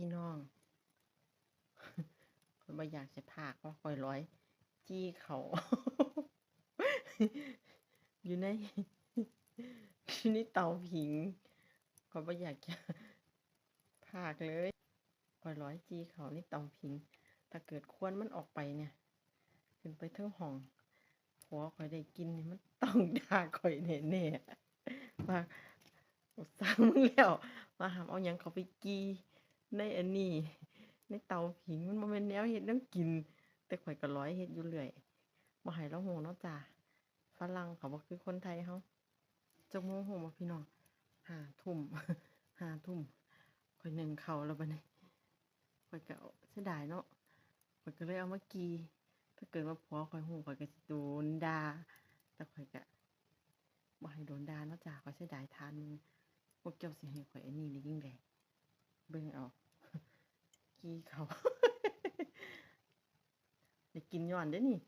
พี่น้องคนบ่อยากจะพากว่าคอยร้อย จี้เขา อยู่ในอยู่ในเตาผิงก็บ่อยากจะพากเลยคอยร้อยจี้เขาในเตาผิง ถ้าเกิดควนมันออกไปเนี่ยขึ้นไปเทิงห้องผัวคอยได้กินนี่มันต้องด่าคอยแน่ๆว่าสั่งมึงแล้วว่าหามเอาหยังเขาไปกี ในอันนี้ ในเตาผิงมันบ่แม่นแนวเฮ็ดแนวกิน แต่ข่อยก็ร้อยเฮ็ดอยู่เรื่อยบ่ให้เราฮู้เนาะจ้าฝรั่งเขาบ่คือคนไทยเฮาจักโมงฮู้บ่พี่น้องห้าทุ่มห้าทุ่มข่อยนึ่งเขาแล้วบัดนี้ข่อยก็เสียดายเนาะข่อยก็เลยเอามากีถ้าเกิดว่าผัวข่อยฮู้ข่อยก็สิโดนด่าแต่ข่อยก็บ่ให้โดนด่าเนาะจ้าข่อยเสียดายทานมึงพวกเจ้าสิให้ข่อยอันนี้นี่ยิ่งแดเบิ่งเอากี้เขาได้กินย้อนเด้นี่